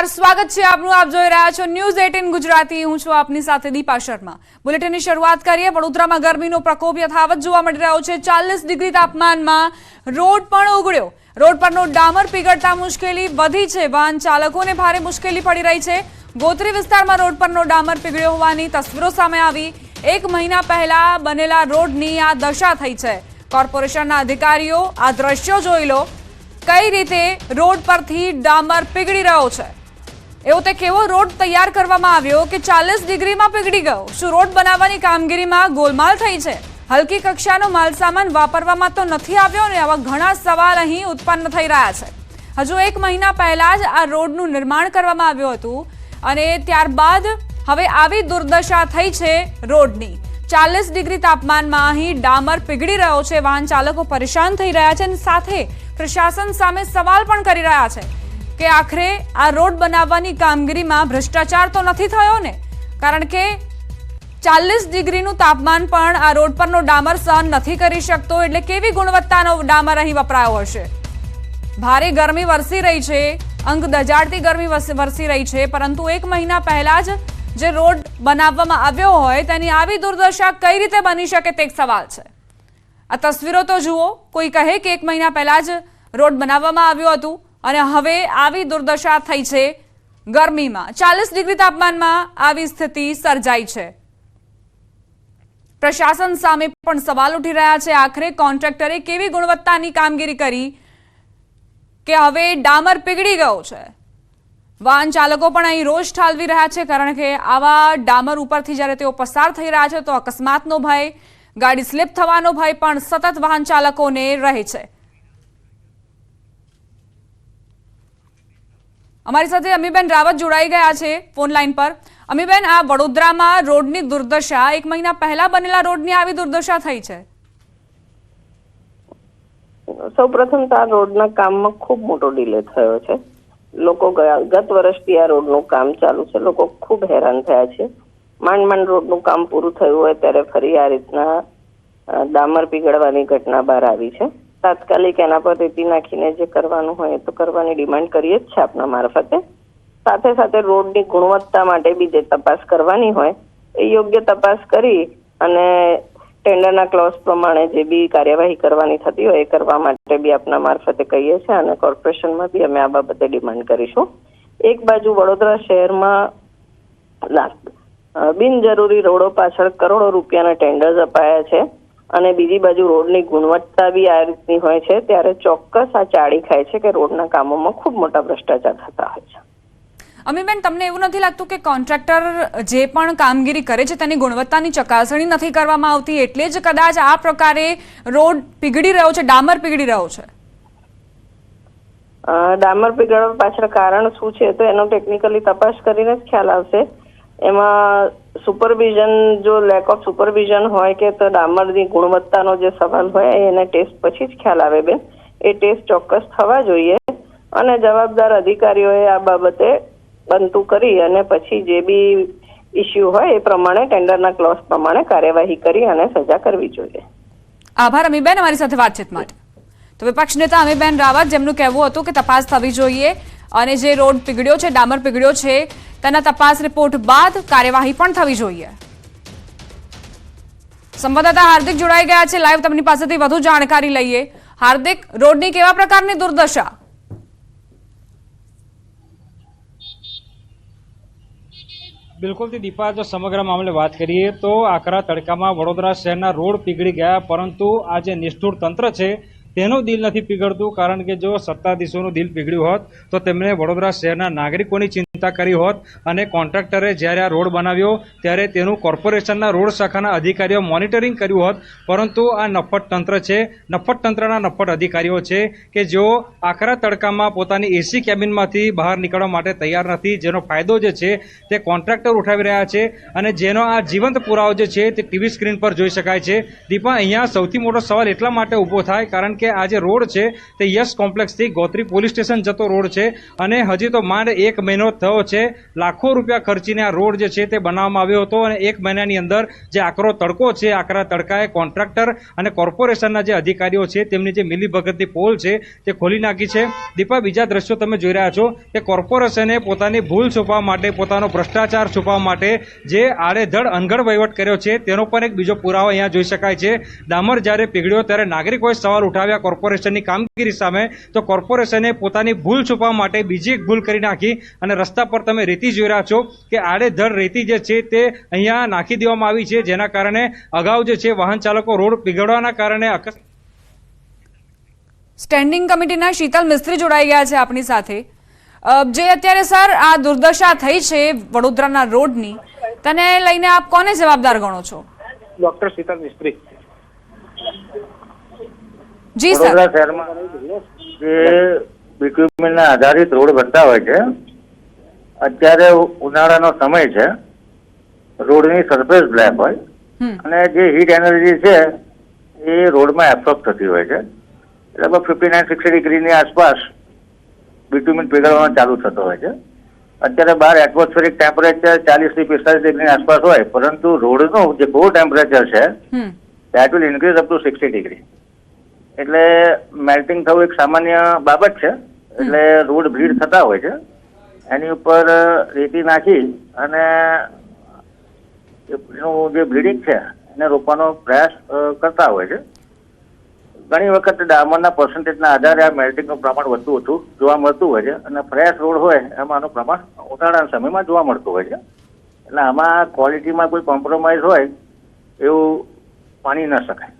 નમસ્કાર, સ્વાગત છે આપનું. આપ જોઈ રહ્યા છો ન્યૂઝ એટીન ગુજરાતી. હું છું આપની સાથે દીપા શર્મા. બુલેટિનની શરૂઆત કરીએ. વડોદરામાં ગરમીનો પ્રકોપ યથાવત જોવા મળી રહ્યો છે. ચાલીસ ડિગ્રી તાપમાનમાં રોડ પણ ઉગડ્યો રોડ પરનો ડામર પીગળતા મુશ્કેલી વધી છે. વાહન ચાલકોને ભારે મુશ્કેલી પડી રહી છે. ગોત્રી વિસ્તારમાં રોડ પરનો ડામર પીગળ્યો હોવાની તસવીરો સામે આવી. એક મહિના પહેલા બનેલા રોડની આ દશા થઈ છે. કોર્પોરેશનના અધિકારીઓ આ દ્રશ્યો જોઈ લો. કઈ રીતે રોડ પરથી ડામર પીગળી રહ્યો છે? એવો તે કેવો રોડ તૈયાર કરવામાં આવ્યો કે ચાલીસ ડિગ્રીમાં પીગળી ગયો. શું રોડ બનાવવાની કામગીરીમાં ગોલમાલ થઈ છે? હલકી કક્ષાનો માલસામાન વાપરવામાં તો નથી આવ્યો ને આવા ઘણા સવાલ અહીં ઉત્પન્ન થઈ રહ્યા છે. હજુ એક મહિના પહેલા જ આ રોડનું નિર્માણ કરવામાં આવ્યું હતું અને ત્યારબાદ હવે આવી દુર્દશા થઈ છે રોડની. ચાલીસ ડિગ્રી તાપમાનમાં અહીં ડામર પીગળી રહ્યો છે. વાહન ચાલકો પરેશાન થઈ રહ્યા છે અને સાથે પ્રશાસન સામે સવાલ પણ કરી રહ્યા છે. કે આખરે આ રોડ બનાવવાની કામગીરીમાં ભ્રષ્ટાચાર તો નથી થયો ને? કારણ કે ચાલીસ ડિગ્રીનું તાપમાન પણ આ રોડ પરનો ડામર સહન નથી કરી શકતો, એટલે કેવી ગુણવત્તાનો ડામર અહીં વપરાયો હશે? ભારે ગરમી વરસી રહી છે, અંગ દજાડતી ગરમી વરસી રહી છે, પરંતુ એક મહિના પહેલા જ જે રોડ બનાવવામાં આવ્યો હોય, તેની આવી દુર્દશા કઈ રીતે બની શકે તે એક સવાલ છે. આ તસવીરો તો જુઓ, કોઈ કહે કે એક મહિના પહેલા જ રોડ બનાવવામાં આવ્યું હતું અને હવે આવી દુર્દશા થઈ છે ગરમીમાં. ચાલીસ ડિગ્રી તાપમાનમાં આવી સ્થિતિ સર્જાઈ છે. પ્રશાસન સામે પણ સવાલ ઉઠી રહ્યા છે. આખરે કોન્ટ્રાક્ટરે કેવી ગુણવત્તાની કામગીરી કરી કે હવે ડામર પીગળી ગયો છે? વાહન ચાલકો પણ અહીં રોષ ઠાલવી રહ્યા છે કારણ કે આવા ડામર ઉપરથી જ્યારે તેઓ પસાર થઈ રહ્યા છે તો અકસ્માતનો ભય, ગાડી સ્લીપ થવાનો ભય પણ સતત વાહન ચાલકોને રહે છે. અમારી સાથે અમીબેન રાવત જોડાઈ ગયા છે ફોન લાઈન પર. અમીબેન, આ વડોદરામાં રોડની દુર્દશા એક મહિના પહેલા બનેલા રોડની આવી દુર્દશા થઈ છે? સૌ પ્રથમ તો આ રોડના કામમાં ખૂબ મોટો ડિલે થયો છે. લોકો ગયા, ગત વર્ષથી આ રોડનું કામ ચાલુ છે. લોકો ખૂબ હેરાન થયા છે. માંડ માંડ રોડનું કામ પૂરું થયું હોય ત્યારે ફરી આ રીતના ડામર પીગળવાની ઘટના બહાર આવી છે. તાત્કાલિક એના પર રેતી નાખીને જે કરવાનું હોય તો કરવાની ડિમાન્ડ કરીએ જ છે આપના મારફતે. સાથે સાથે રોડની ગુણવત્તા માટે બી જે તપાસ કરવાની હોય, એ યોગ્ય તપાસ કરી અને ટેન્ડરના ક્લોઝ પ્રમાણે જે બી કાર્યવાહી કરવાની થતી હોય એ કરવા માટે બી આપના મારફતે કહીએ છીએ અને કોર્પોરેશનમાં બી અમે આ બાબતે ડિમાન્ડ કરીશું. એક બાજુ વડોદરા શહેરમાં બિનજરૂરી રોડો પાછળ કરોડો રૂપિયાના ટેન્ડર્સ અપાયા છે. અને બીજી બાજુ રોડની ગુણવત્તા બી આ રીતની હોય છે ત્યારે ચોક્કસ આ ચાળી ખાય છે કે રોડના કામોમાં ખૂબ મોટા ભ્રષ્ટાચાર થતા હોય છે. અમીબેન તમને એવું નથી લાગતું કે કોન્ટ્રાક્ટર જે પણ કામગીરી કરે છે તેની ગુણવત્તાની ચકાસણી નથી કરવામાં આવતી? એટલે જ કદાચ આ પ્રકારે રોડ પીગળી રહ્યો છે ડામર પીગળી રહ્યો છે. ડામર પીગળવા પાછળ કારણ શું છે તો એનો ટેકનિકલી તપાસ કરીને જ ખ્યાલ આવશે. એમાં સુપરવિઝન જો લેક ઓફ સુપરવિઝન હોય કે તો ડામરની ગુણવત્તાનો જે સવાલ હોય, એને ટેસ્ટ પછી જ ખ્યાલ આવે બેન. એ ટેસ્ટ ચોક્કસ થવા જોઈએ અને જવાબદાર અધિકારીઓએ આ બાબતે બનતું કરી અને પછી જે બી ઇસ્યુ હોય, એ પ્રમાણે ટેન્ડરના ક્લોઝ પ્રમાણે કાર્યવાહી કરી અને સજા કરવી જોઈએ. આભાર, અમીબેન, અમારી સાથે વાતચીત માટે. તો વિપક્ષ નેતા અમીબેન રાવત, જેમનું કહેવું હતું કે તપાસ થવી જોઈએ અને જે રોડ પીગળ્યો છે, ડામર પીગળ્યો છે, તેના તપાસ રિપોર્ટ બાદ કાર્યવાહી પણ થવી જોઈએ. સંવાદદાતા હાર્દિક જોડાઈ ગયા છે. લાઈવ તેમની પાસેથી વધુ જાણકારી લઈએ. હાર્દિક, રોડની કેવા પ્રકારની દુર્દશા? બિલકુલથી દીપા, જો સમગ્ર મામલે વાત કરીએ તો આકરા તડકામાં વડોદરા શહેરના રોડ પીગળી ગયા, પરંતુ આ જે નિષ્ઠુર તંત્ર છે તેનું દિલ નથી પીગળતું, કારણ કે જો સત્તાધીશોનું દિલ પીગળ્યું હોત, તો તેમણે વડોદરા શહેરના નાગરિકોની ચિંતા કરી હોત અને કોન્ટ્રાક્ટરે જ્યારે આ રોડ બનાવ્યો, ત્યારે તેનું કોર્પોરેશનના રોડ શાખાના અધિકારીઓ મોનિટરિંગ કર્યું હોત. પરંતુ આ નફટ તંત્ર છે નફટ તંત્રના નફટ અધિકારીઓ છે કે જેઓ આકરા તડકામાં પોતાની એસી કેબિનમાંથી બહાર નીકળવા માટે તૈયાર નથી, જેનો ફાયદો જે છે, તે કોન્ટ્રાક્ટર ઉઠાવી રહ્યા છે અને જેનો આ જીવંત પુરાવો જે છે, તે ટીવી સ્ક્રીન પર જોઈ શકાય છે. દીપા, અહીંયા સૌથી મોટો સવાલ એટલા માટે ઊભો થાય, કારણ કે આ જે રોડ છે તે યસ કોમ્પ્લેક્સથી ગોત્રી પોલીસ સ્ટેશન જતો રોડ છે અને હજી તો માંડ એક મહિનો થયો છે. લાખો રૂપિયા ખર્ચીને આ રોડ જે છે તે બનાવવામાં આવ્યો હતો અને એક મહિનાની અંદર જે આકરો તડકો છે, આકરા તડકાએ કોન્ટ્રાક્ટર અને કોર્પોરેશનના જે અધિકારીઓ છે, તેમની જે મિલીભગતની પોલ છે તે ખોલી નાખી છે. દીપા, બીજા દ્રશ્યો તમે જોઈ રહ્યા છો કે કોર્પોરેશને પોતાની ભૂલ છુપાવવા માટે, પોતાનો ભ્રષ્ટાચાર છુપાવવા માટે જે આડેધડ અનગઢ વહીવટ કર્યો છે, તેનો પણ એક બીજો પુરાવો અહીંયા જોઈ શકાય છે. ડામર જ્યારે પીગળ્યો, ત્યારે નાગરિકોએ સવાલ ઉઠાવ્યા કોર્પોરેશનની કામગીરી સામે તો કોર્પોરેશને પોતાની ભૂલ છુપાવવા માટે બીજી એક ભૂલ કરી નાખી અને રસ્તા પર તમે રેતી જોઈ રહ્યા છો કે આડેધડ રેતી જે છે તે અહીંયા નાખી દેવામાં આવી છે જેના કારણે અગાઉ જે છે વાહન ચાલકો રોડ પીગળવાના કારણે અકસ્માત સ્ટેન્ડિંગ કમિટીના શીતલ મિસ્ત્રી જોડાઈ ગયા છે આપણી સાથે. જે અત્યારે સર આ દુર્દશા થઈ છે વડોદરાના રોડની તેને લઈને આપ કોને જવાબદાર ગણો છો? ડોક્ટર શીતલ મિસ્ત્રી. જી સર. વડોદરા શહેરમાં ના આધારિત રોડ બનતા હોય છે અત્યારે ઉનાળાનો સમય છે રોડની સરફેસ બ્લેક હોય અને જે હીટ એનર્જી છે એ રોડમાં એબ્સોર્બ થતી હોય છે. લગભગ ફિફ્ટી નાઇન સિક્સટી ડિગ્રીની આસપાસ બિટ્યુમિન પીગળવાનો ચાલુ થતો હોય છે. અત્યારે બહાર એટમોસ્ફેરિક ટેમ્પરેચર ચાલીસથી પિસ્તાલીસ ડિગ્રીની આસપાસ હોય પરંતુ રોડનું જે કોર ટેમ્પરેચર છે that will increase up to sixty degree એટલે મેલ્ટિંગ થવું એક સામાન્ય બાબત છે. એટલે રોડ ભીડ થતા હોય છે. એની ઉપર રેતી નાખી અને એનું જે બ્લીડિંગ છે એને રોકવાનો પ્રયાસ કરતા હોય છે. ઘણી વખત ડામરના પર્સન્ટેજના આધારે આ મેલ્ટિંગનું પ્રમાણ વધુ ઓછું જોવા મળતું હોય છે. અને ફ્રેશ રોડ હોય એમાં આનું પ્રમાણ ઉનાળાના સમયમાં જોવા મળતું હોય છે. એટલે આમાં ક્વોલિટીમાં કોઈ કોમ્પ્રોમાઇઝ હોય એવું માની ન શકાય.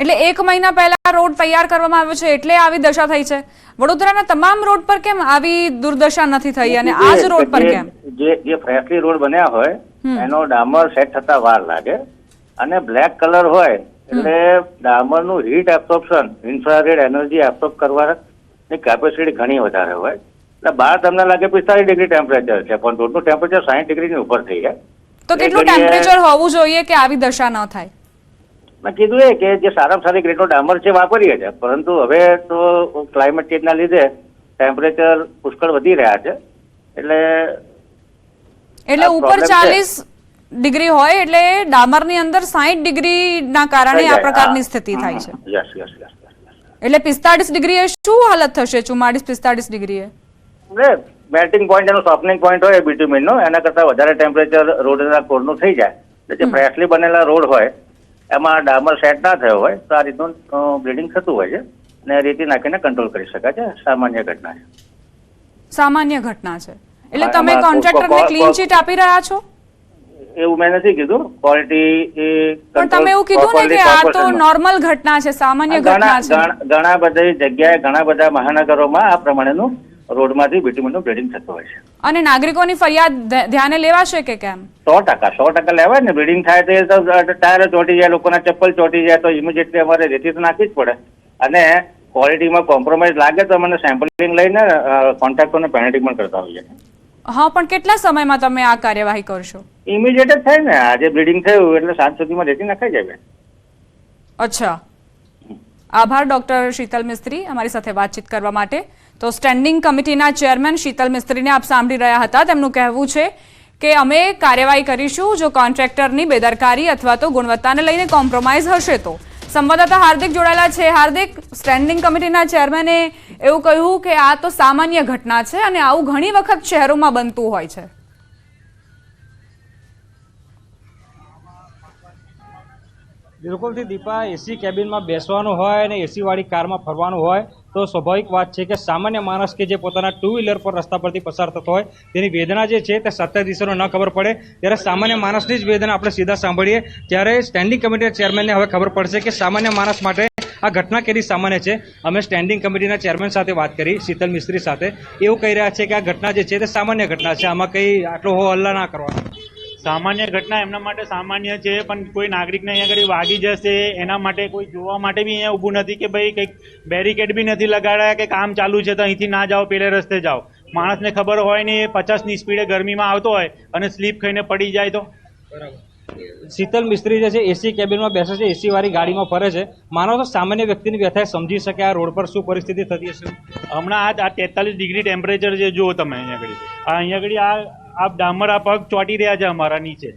એટલે એક મહિના પહેલા રોડ તૈયાર કરવામાં આવ્યો છે એટલે આવી દશા થઈ છે. વડોદરાના તમામ રોડ પર કેમ આવી દુર્દશા નથી થઈ અને આ જ રોડ પર કેમ? જે જે ફ્રેશલી રોડ બન્યા હોય એનો ડામર સેટ થતા વાર લાગે અને બ્લેક કલર હોય એટલે ડામરનું heat absorption infrared energy absorb કરવાની કેપેસિટી ઘણી વધારે હોય. એટલે બહાર તમને લાગે પિસ્તાલીસ ડિગ્રી ટેમ્પરેચર છે પણ રોડનું ટેમ્પરેચર સાઠ ડિગ્રીની ઉપર થઈ જાય. તો કેટલું ટેમ્પરેચર હોવું જોઈએ કે આવી દશા ન થાય? મેં કીધું એ કે જે સારામાં સારી ગ્રેડનો ડામર છે વાપરીએ છીએ. પરંતુ હવે તો ક્લાઇમેટ ચેન્જના લીધે ટેમ્પરેચર પુષ્કળ વધી રહ્યા છે. એટલે એટલે ઉપર ચાલીસ ડિગ્રી હોય એટલે ડામરની અંદર સાહીઠ ડિગ્રીના કારણે આ પ્રકારની સ્થિતિ થાય છે. યસ યસ યસ એટલે પિસ્તાળીસ ડિગ્રીએ શું હાલત થશે? ચુમ્માળીસ પિસ્તાળીસ ડિગ્રીએ? મેલ્ટિંગ પોઈન્ટ એનો સોફ્ટનિંગ પોઈન્ટ હોય bitumen નો એના કરતા વધારે ટેમ્પરેચર રોડના કોરનું થઈ જાય. એટલે જે ફ્રેશલી બનેલા રોડ હોય એમાં ડામર સેટ ના થયો હોય તો આ રીતનું બ્લીડિંગ થતું હોય છે અને રેતી નાખીને કંટ્રોલ કરી શકાય છે. સામાન્ય ઘટના છે. સામાન્ય ઘટના છે. એટલે તમે કોન્ટ્રાક્ટરને ક્લીન ચીટ આપી રહ્યા છો? એવું મેં નથી કીધું. ક્વોલિટી એ પણ તમે એવું કીધું ને કે આ તો નોર્મલ ઘટના છે સામાન્ય ઘટના છે. ઘણા બધી જગ્યાએ ઘણા બધા મહાનગરોમાં આ પ્રમાણેનું રોડમાંથી bitumenનું બ્લીડિંગ થતું હોય છે. અને નાગરિકોની ફરિયાદ ધ્યાને લેવાશે કે કેમ? સો ટકા સો ટકા લેવાય ને બ્લીડિંગ થાય તો એ તો ટાયર ચોટી જાય લોકોના ચપ્પલ ચોટી જાય તો ઇમિડિયેટલી અમારે રેતી તો નાખવી જ પડે. અને ક્વોલિટીમાં કોમ્પ્રોમાઇઝ લાગે તો મને સેમ્પલિંગ લઈને કોન્ટ્રાક્ટરને પેનલ્ટી પણ કરતા હોઈએ. હા પણ કેટલા સમયમાં તમે આ કાર્યવાહી કરશો? ઇમિડિયેટ જ થાય ને આજે બ્લીડિંગ થયું એટલે સાંજ સુધીમાં રેતી નખાઈ જાય. અચ્છા. આભાર, ડોક્ટર શીતલ મિસ્ત્રી, અમારી સાથે વાતચીત કરવા માટે. તો સ્ટેન્ડિંગ કમિટીના ચેરમેન શીતલ મિસ્ત્રીને આપ સાંભળી રહ્યા હતા. તેમનું કહેવું છે કે અમે કાર્યવાહી કરીશું, જો કોન્ટ્રાક્ટરની બેદરકારી અથવા તો ગુણવત્તાને લઈને કોમ્પ્રોમાઇઝ હશે તો. સંવાદદાતા હાર્દિક જોડાયેલા છે. હાર્દિક, સ્ટેન્ડિંગ કમિટીના ચેરમેને એવું કહ્યું કે આ તો સામાન્ય ઘટના છે અને આવું ઘણી વખત શહેરોમાં બનતું હોય છે. બિલકુલથી દીપા એસી કેબિનમાં બેસવાનું હોય અને એસીવાળી કારમાં ફરવાનું હોય, તો સ્વાભાવિક વાત છે કે સામાન્ય માણસ કે જે પોતાના ટુ વ્હીલર પર રસ્તા પરથી પસાર થતો હોય, તેની વેદના જે છે તે સત્તાધીશોને ન ખબર પડે. ત્યારે સામાન્ય માણસની જ વેદના આપણે સીધા સાંભળીએ. ત્યારે સ્ટેન્ડિંગ કમિટીના ચેરમેનને હવે ખબર પડશે કે સામાન્ય માણસ માટે આ ઘટના કેટલી સામાન્ય છે. અમે સ્ટેન્ડિંગ કમિટીના ચેરમેન સાથે વાત કરી, શીતલ મિસ્ત્રી સાથે. એવું કહી રહ્યા છે કે આ ઘટના જે છે તે સામાન્ય ઘટના છે. આમાં કંઈ આટલો હો હલ્લા ના કરવાનો. સામાન્ય ઘટના એમના માટે સામાન્ય છે પણ કોઈ નાગરિકને અહીંયા આગળ વાગી જશે એના માટે કોઈ જોવા માટે બી અહીંયા ઊભું નથી કે ભાઈ કંઈક બેરિકેડ બી નથી લગાડ્યા કે કામ ચાલુ છે તો અહીંથી ના જાઓ પેલે રસ્તે જાઓ. માણસને ખબર હોય ને પચાસની સ્પીડે ગરમીમાં આવતો હોય અને સ્લીપ ખાઈને પડી જાય તો. શીતલ મિસ્ત્રી જે છે એસી કેબિનમાં બેસે છે એસી વાળી ગાડીમાં ફરે છે. માનો તો સામાન્ય વ્યક્તિની વ્યથા સમજી શકે આ રોડ પર શું પરિસ્થિતિ થતી હશે? હમણાં આ તેતાલીસ ડિગ્રી ટેમ્પરેચર છે જુઓ તમે અહીંયા આગળ. આ અહીંયા આગળ આ આ ડામર આ પગ ચોંટી રહ્યા છે અમારા નીચે.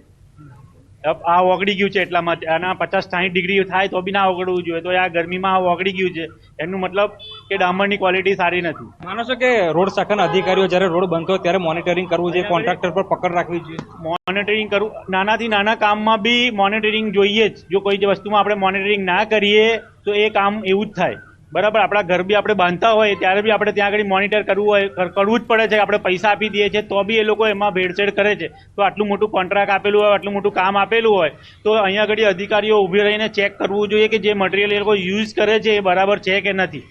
આ ઓગળી ગયું છે એટલા માટે આના પચાસ સાઠ ડિગ્રી થાય તો બી ના ઓગળવું જોઈએ. તો આ ગરમીમાં આ ઓગળી ગયું છે. એનું મતલબ કે ડામરની ક્વોલિટી સારી નથી. માનો છો કે રોડ શાખાના અધિકારીઓ જ્યારે રોડ બનતો હોય ત્યારે મોનિટરિંગ કરવું જોઈએ કોન્ટ્રાક્ટર પર પકડ રાખવી જોઈએ? મોનિટરિંગ કરવું નાનાથી નાના કામમાં બી મોનિટરિંગ જોઈએ જ. જો કોઈ જ વસ્તુમાં આપણે મોનિટરિંગ ના કરીએ તો એ કામ એવું જ થાય. બરાબર, આપણા ઘર બી આપણે બાંધતા હોય, ત્યારે બી આપણે ત્યાં આગળ મોનિટર કરવું હોય કરવું જ પડે છે આપણે પૈસા આપી દઈએ છીએ, તો બી એ લોકો એમાં ભેળસેળ કરે છે. તો આટલું મોટું કોન્ટ્રાક્ટ આપેલું હોય, આટલું મોટું કામ આપેલું હોય, તો અહીંયા આગળ અધિકારીઓ ઊભી રહીને ચેક કરવું જોઈએ કે જે મટીરિયલ એ લોકો યુઝ કરે છે એ બરાબર છે કે નથી.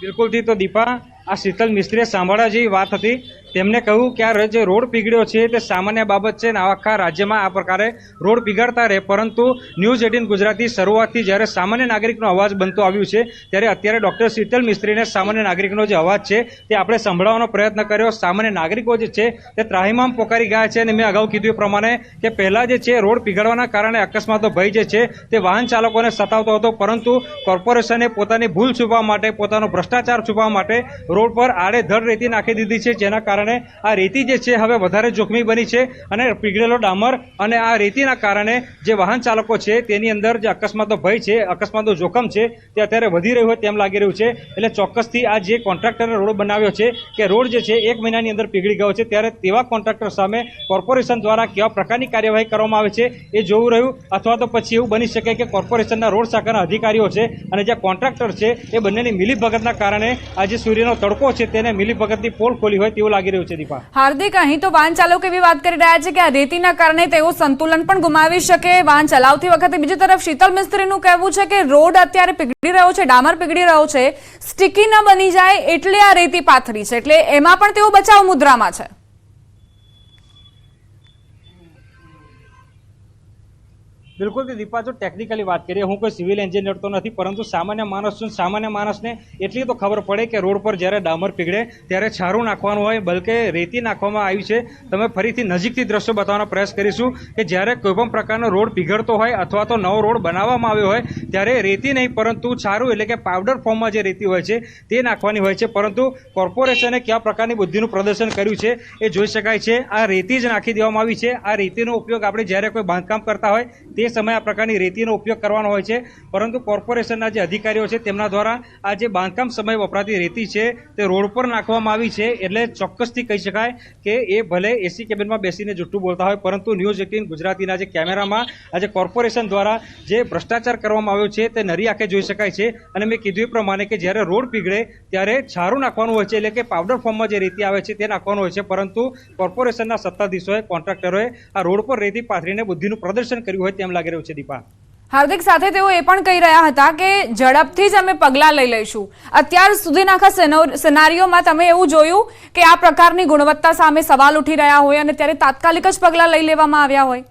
બિલકુલથી તો દીપા, આ શીતલ મિસ્ત્રીએ સાંભળવા જેવી વાત હતી. તેમને કહ્યું કે આ જે રોડ પીગળ્યો છે તે સામાન્ય બાબત છે ને આખા રાજ્યમાં આ પ્રકારે રોડ પીગળતા રહે. પરંતુ ન્યૂઝ એટીન ગુજરાતી શરૂઆતથી જ્યારે સામાન્ય નાગરિકનો અવાજ બનતો આવ્યું છે, ત્યારે અત્યારે ડોક્ટર શીતલ મિસ્ત્રીને સામાન્ય નાગરિકનો જે અવાજ છે તે આપણે સંભળાવવાનો પ્રયત્ન કર્યો. સામાન્ય નાગરિકો જે છે તે ત્રાહીમામ પોકારી ગયા છે અને મેં અગાઉ કીધું એ પ્રમાણે કે પહેલાં જે છે રોડ પીગળવાના કારણે અકસ્માતો ભય જે છે તે વાહન ચાલકોને સતાવતો હતો. પરંતુ કોર્પોરેશને પોતાની ભૂલ છુપાવવા માટે, પોતાનો ભ્રષ્ટાચાર છુપાવવા માટે રોડ પર આડેધડ રેતી નાખી દીધી છે, જેના કારણે આ રેતી જે છે હવે વધારે જોખમી બની છે અને પીગળેલો ડામર અને આ રેતીના કારણે જે વાહન ચાલકો છે તેની અંદર જે અકસ્માતનો ભય છે અકસ્માતનો જોખમ છે તે અત્યારે વધી રહ્યું હોય તેમ લાગી રહ્યું છે. એટલે ચોક્કસથી આ જે કોન્ટ્રાક્ટરે રોડ બનાવ્યો છે કે રોડ જે છે એક મહિનાની અંદર પીગળી ગયો છે, ત્યારે તેવા કોન્ટ્રાક્ટર સામે કોર્પોરેશન દ્વારા કેવા પ્રકારની કાર્યવાહી કરવામાં આવે છે એ જોવું રહ્યું. અથવા તો પછી એવું બની શકે કે કોર્પોરેશનના રોડ શાખાના અધિકારીઓ છે અને જે કોન્ટ્રાક્ટર છે એ બંનેની મિલીભગતના કારણે આ જે સૂર્યનો તડકો છે તેને મિલીભગતની પોલ ખોલી હોય તેવું લાગી રહ્યું છે દીપા? હાર્દિક, અહીં તો વાહન ચાલકો એવી વાત કરી રહ્યા છે કે આ રેતીના કારણે તેઓ સંતુલન પણ ગુમાવી શકે. વાહન ચલાવતી વખતે બીજી તરફ શીતલ મિસ્ત્રીનું કહેવું છે કે રોડ અત્યારે પીગળી રહ્યો છે, ડામર પીગળી રહ્યો છે. સ્ટીકી ન બની જાય એટલે આ રેતી પાથરી છે. એટલે એમાં પણ તેઓ બચાવ મુદ્રામાં છે. બિલકુલ તે દીપા, જો ટેકનિકલી વાત કરીએ, હું કોઈ સિવિલ એન્જિનિયર તો નથી, પરંતુ સામાન્ય માણસ છું સામાન્ય માણસને એટલી તો ખબર પડે કે રોડ પર જ્યારે ડામર પીગળે ત્યારે છારું નાખવાનું હોય, બલકે રેતી નાખવામાં આવી છે. તમે ફરીથી નજીકથી દ્રશ્યો બતાવવાનો પ્રયાસ કરીશું કે જ્યારે કોઈપણ પ્રકારનો રોડ પીગળતો હોય અથવા તો નવો રોડ બનાવવામાં આવ્યો હોય, ત્યારે રેતી નહીં, પરંતુ છારું એટલે કે પાવડર ફોર્મમાં જે રેતી હોય છે, તે નાખવાની હોય છે. પરંતુ કોર્પોરેશને કયા પ્રકારની બુદ્ધિનું પ્રદર્શન કર્યું છે, એ જોઈ શકાય છે. આ રેતી જ નાખી દેવામાં આવી છે. આ રેતીનો ઉપયોગ આપણે જ્યારે કોઈ બાંધકામ કરતા હોય, તે સમયે આ પ્રકારની રેતીનો ઉપયોગ કરવાનો હોય છે. પરંતુ કોર્પોરેશનના જે અધિકારીઓ છે, તેમના દ્વારા આ જે બાંધકામ સમયે વપરાતી રેતી છે, તે રોડ પર નાખવામાં આવી છે. એટલે ચોક્કસથી કહી શકાય કે એ ભલે એસી કેબિનમાં બેસીને જુઠ્ઠું બોલતા હોય, પરંતુ ન્યૂઝ એટીન ગુજરાતીના જે કેમેરામાં આજે કોર્પોરેશન દ્વારા જે ભ્રષ્ટાચાર કરવામાં આવ્યો છે, તે નરી આંખે જોઈ શકાય છે. અને મેં કીધું એ પ્રમાણે કે જ્યારે રોડ પીગળે, ત્યારે છારું નાખવાનું હોય છે, એટલે કે પાવડર ફોર્મમાં જે રેતી આવે છે, તે નાખવાનું હોય છે. પરંતુ કોર્પોરેશનના સત્તાધીશોએ, કોન્ટ્રાક્ટરોએ આ રોડ પર રેતી પાથરીને બુદ્ધિનું પ્રદર્શન કર્યું હોય તેમ લાગી રહ્યું છે દીપા. હાર્દિક સાથે તેઓ એ પણ કહી રહ્યા હતા કે ઝડપથી જ અમે પગલાં લઈ લઈશું. અત્યાર સુધીના આખા સિનારીઓમાં તમે એવું જોયું કે આ પ્રકારની ગુણવત્તા સામે સવાલ ઉઠી રહ્યા હોય અને ત્યારે તાત્કાલિક જ પગલાં લઈ લેવામાં આવ્યા હોય?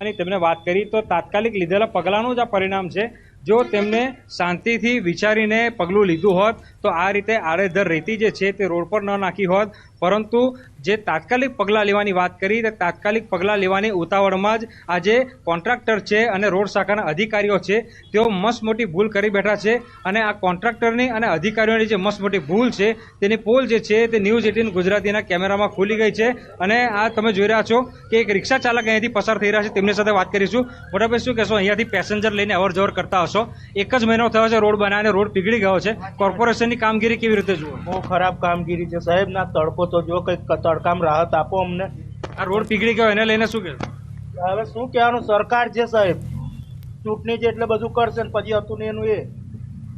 અને તેમને વાત કરી તો તાત્કાલિક લીધેલા પગલાંનું જ આ પરિણામ છે. જો તેમને શાંતિથી વિચારીને પગલું લીધું હોત, તો આ રીતે આડેધડ રેતી જે છે તે રોડ પર ન નાખી હોત પરંતુ જે તાત્કાલિક પગલાં લેવાની વાત કરી, તે તાત્કાલિક પગલાં લેવાની ઉતાવળમાં જ આજે કોન્ટ્રાક્ટર છે અને રોડ શાખાના અધિકારીઓ છે, તેઓ મસ્ત મોટી ભૂલ કરી બેઠા છે અને આ કોન્ટ્રાક્ટરની અને અધિકારીઓની જે મસ્ત મોટી ભૂલ છે, તેની પોલ જે છે, તે ન્યૂઝ એટીન ગુજરાતીના કેમેરામાં ખુલી ગઈ છે અને આ તમે જોઈ રહ્યા છો કે એક રિક્ષા ચાલક અહીંયાથી પસાર થઈ રહ્યા છે, તેમની સાથે વાત કરીશું. મોટાભાઈ શું કહેશો, અહીંયાથી પેસેન્જર લઈને અવર જવર કરતા હશો. એક જ મહિનો થયો છે રોડ બનાવીને રોડ પીગળી ગયો છે. કોર્પોરેશનની કામગીરી કેવી રીતે જુઓ? બહુ ખરાબ કામગીરી છે સાહેબ. ના તડકો તો જો કંઈક તડકામ રાહત આપો અમને. આ રોડ પીગળી ગયો એને લઈને શું કહેશો? હવે શું કહેવાનું? સરકાર છે સાહેબ. ચૂંટણી છે એટલે બધું કરશે ને પછી હતું ને એનું એ.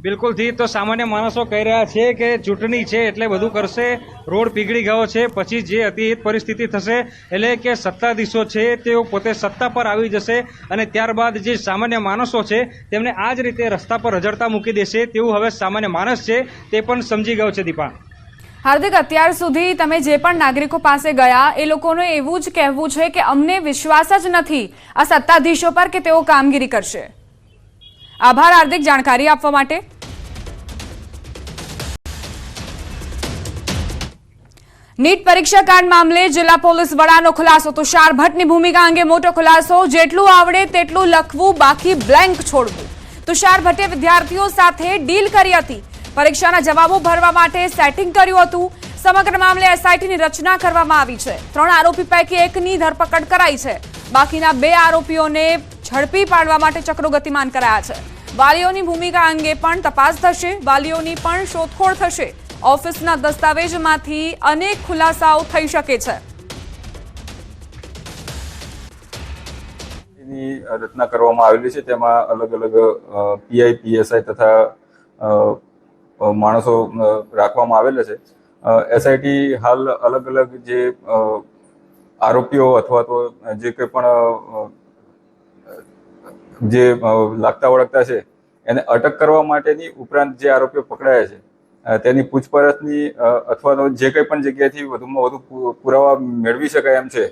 બિલકુલથી તો સામાન્ય માણસો કહી રહ્યા છે કે ચૂંટણી છે એટલે બધું કરશે. રોડ પીગળી ગયો છે પછી જે હતી એ પરિસ્થિતિ થશે એટલે કે સત્તાધીશો છે તેઓ પોતે સત્તા પર આવી જશે અને ત્યારબાદ જે સામાન્ય માણસો છે તેમને આ જ રીતે રસ્તા પર રજડતા મૂકી દેશે. તેવું હવે સામાન્ય માણસ છે તે પણ સમજી ગયો છે દીપા. હાર્દિક, અત્યાર સુધી તમે જે પણ નાગરિકો પાસે ગયા, એ લોકોનું એવું જ કહેવું છે કે અમને વિશ્વાસ જ નથી આ સત્તાધીશો પર કે તેઓ કામગીરી કરશે. આભાર હાર્દિક, જાણકારી આપવા માટે. નીટ પરીક્ષા કાંડ મામલે જિલ્લા પોલીસ વડાનો ખુલાસો તુષાર ભટ્ટની ભૂમિકા અંગે મોટો ખુલાસો, જેટલું આવડે તેટલું લખવું બાકી બ્લેન્ક છોડવું. તુષાર ભટ્ટે વિદ્યાર્થીઓ સાથે ડીલ કરી હતી. પરીક્ષાના જવાબો ભરવા માટે સેટિંગ કર્યું હતું. સમગ્ર મામલે એસઆઈટીની રચના કરવામાં આવી છે. ત્રણ આરોપી પૈકી એકની ધરપકડ કરાઈ છે. બાકીના બે આરોપીઓને ઝડપી પાડવા માટે ચક્રો ગતિમાન કરાયા છે. વાલીઓની ભૂમિકા અંગે પણ તપાસ થશે. વાલીઓની પણ શોધખોળ થશે. ઓફિસના દસ્તાવેજમાંથી અનેક ખુલાસાઓ થઈ શકે છે. ની રચના કરવામાં આવેલી છે. તેમાં અલગ અલગ પીઆઈ પીએસઆઈ તથા માણસો રાખવામાં આવેલા છે. એસઆઈટી હાલ અલગ અલગ જે આરોપીઓ અથવા તો જે કંઈ પણ જે લાગતા વળગતા છે, એને અટક કરવા માટેની ઉપરાંત જે આરોપીઓ પકડાયા છે તેની પૂછપરછની અથવા તો જે કંઈ પણ જગ્યાએથી વધુમાં વધુ પુરાવા મેળવી શકાય એમ છે,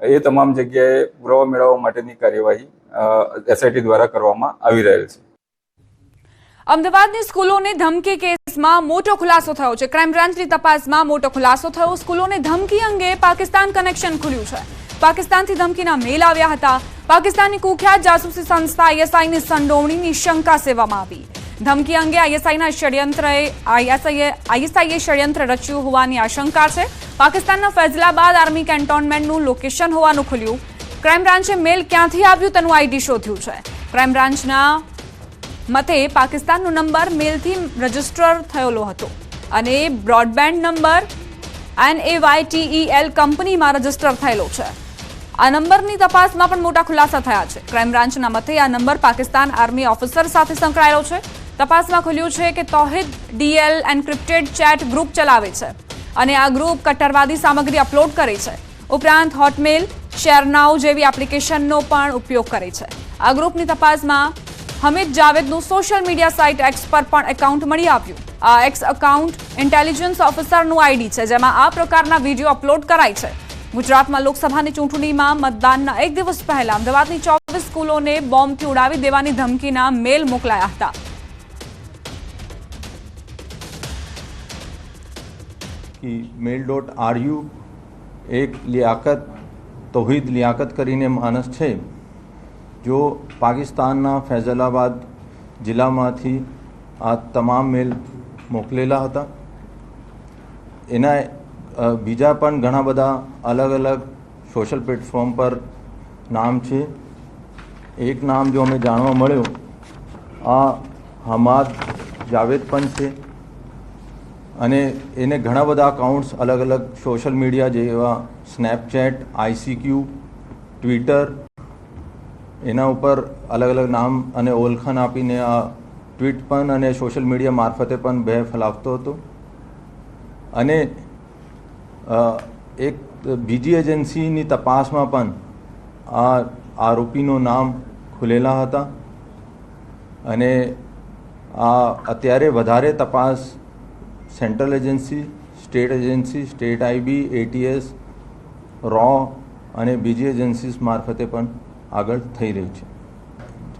એ તમામ જગ્યાએ પુરાવા મેળવવા માટેની કાર્યવાહી એસઆઈટી દ્વારા કરવામાં આવી રહેલ છે. અમદાવાદની સ્કૂલોને ધમકી કેસમાં મોટો ખુલાસો થયો છે. ક્રાઇમ બ્રાન્ચની તપાસમાં મોટો ખુલાસો થયો. સ્કૂલોને ધમકી અંગે પાકિસ્તાન કનેક્શન ખુલ્યું છે. પાકિસ્તાનથી ધમકીના મેલ આવ્યા હતા. પાકિસ્તાનની કુખ્યાત જાસૂસી સંસ્થા આઈએસઆઈની સંડોવણીની શંકા સેવામાં આવી. ધમકી અંગે આઈએસઆઈના ષડયંત્રએ આઈએસઆઈએ આઈએસઆઈએ ષડયંત્ર રચ્યું હોવાની આશંકા છે. પાકિસ્તાનના ફૈઝલાબાદ આર્મી કેન્ટોનમેન્ટનું લોકેશન હોવાનું ખુલ્યું. ક્રાઇમ બ્રાન્ચે મેલ ક્યાંથી આવ્યું તેનું આઈડી શોધ્યું છે. ક્રાઇમ બ્રાન્ચના મતે પાકિસ્તાનનો નંબર મેલથી રજિસ્ટર થયેલો હતો અને broadband number N A Y TEL કંપનીમાં રજિસ્ટર થયેલો છે. આ નંબરની તપાસમાં પણ મોટા ખુલાસા થયા છે. ક્રાઇમ બ્રાન્ચના મતે આ નંબર પાકિસ્તાન આર્મી ઓફિસર સાથે સંકળાયેલો છે. તપાસમાં ખુલ્યું છે કે Tohid, DL, encrypted chat group ચલાવે છે અને આ ગ્રુપ કટ્ટરવાદી સામગ્રી અપલોડ કરે છે. ઉપરાંત હોટમેલ શેરનાઉ જેવી એપ્લિકેશનનો પણ ઉપયોગ કરે છે. આ ગ્રુપની તપાસમાં હમીદ જાવેદનું સોશિયલ મીડિયા સાઇટ એક્સ પર પણ એકાઉન્ટ મળી આવ્યું. આ એક્સ એકાઉન્ટ ઇન્ટેલિજન્સ ઓફિસરનું આઈડી છે, જેમાં આ પ્રકારના વીડિયો અપલોડ કરાય છે. ગુજરાતમાં લોકસભાની ચૂંટણીમાં મતદાનના એક દિવસ પહેલા અમદાવાદની ચોવીસ સ્કૂલોને બોમ્બથી ઉડાવી દેવાની ધમકીના મેલ મોકલાયા હતા. મેલ ડોટ આરયુ એક લિયાકત, તોહિદ લિયાકત કરીને માણસ છે. જો પાકિસ્તાનના ફૈઝલાબાદ જિલ્લામાંથી આ તમામ મેલ મોકલેલા હતા. એના બીજા પણ ઘણા બધા અલગ અલગ સોશિયલ પ્લેટફોર્મ પર નામ છે. એક નામ જો અમે જાણવા મળ્યું, આ હમાદ જાવેદ પણ છે. અને એને ઘણા બધા અકાઉન્ટ્સ અલગ અલગ સોશિયલ મીડિયા જેવા સ્નેપચેટ આઈસીક્યુ ટ્વિટર એના ઉપર અલગ અલગ નામ અને ઓળખાણ આપીને આ ટ્વીટ પણ અને સોશિયલ મીડિયા મારફતે પણ બે ફેલાવતો હતો. અને એક બીજી એજન્સીની તપાસમાં પણ આ આરોપીનું નામ ખુલેલા હતા. અને આ અત્યારે વધારે તપાસ central agency, state agency, state IB, ATS, row અને બીજી એજન્સીસ મારફતે પણ આગળ થઈ રહી છે.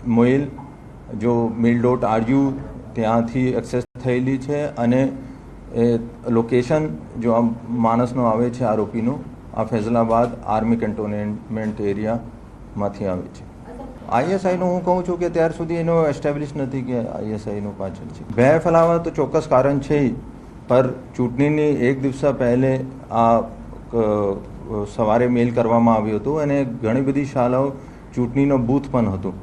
મોઇલ, જો મેલ ડોટ આરયુ ત્યાંથી એક્સેસ થયેલી છે અને એ લોકેશન જો આ માણસનો આવે છે આરોપીનો, આ ફૈઝલાબાદ આર્મી કેન્ટોનમેન્ટ એરિયામાંથી આવે છે. આઈએસઆઈનું હું કહું છું કે ત્યાર સુધી એનો એસ્ટેબ્લિશ નથી કે આઈએસઆઈનું પાછળ છે. બે ફેલાવા તો ચોક્કસ કારણ છે પર ચૂંટણીની એક દિવસ પહેલે આ સવારે મેલ કરવામાં આવ્યું હતું અને ઘણી બધી શાળાઓ ચૂંટણીનો બૂથ પણ હતું.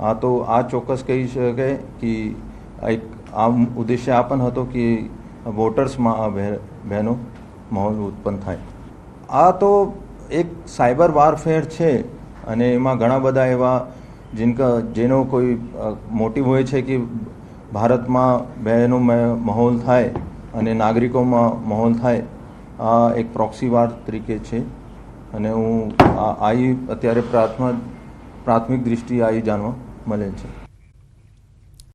આ તો આ ચોક્કસ કહી શકાય કે એક આ ઉદ્દેશ્ય આ પણ હતો કે વોટર્સમાં આ બહેનો માહોલ ઉત્પન્ન થાય. આ તો એક સાયબર વારફેર છે અને એમાં ઘણા બધા એવા જિનકા, જેનો કોઈ મોટિવ હોય છે કે ભારતમાં બહેનો માહોલ થાય અને નાગરિકોમાં માહોલ થાય, આ એક પ્રોક્સી વાર તરીકે છે. અને હું આવી અત્યારે પ્રાર્થના પ્રાથમિક દૃષ્ટિએ આ જાણવા મળેલ છે.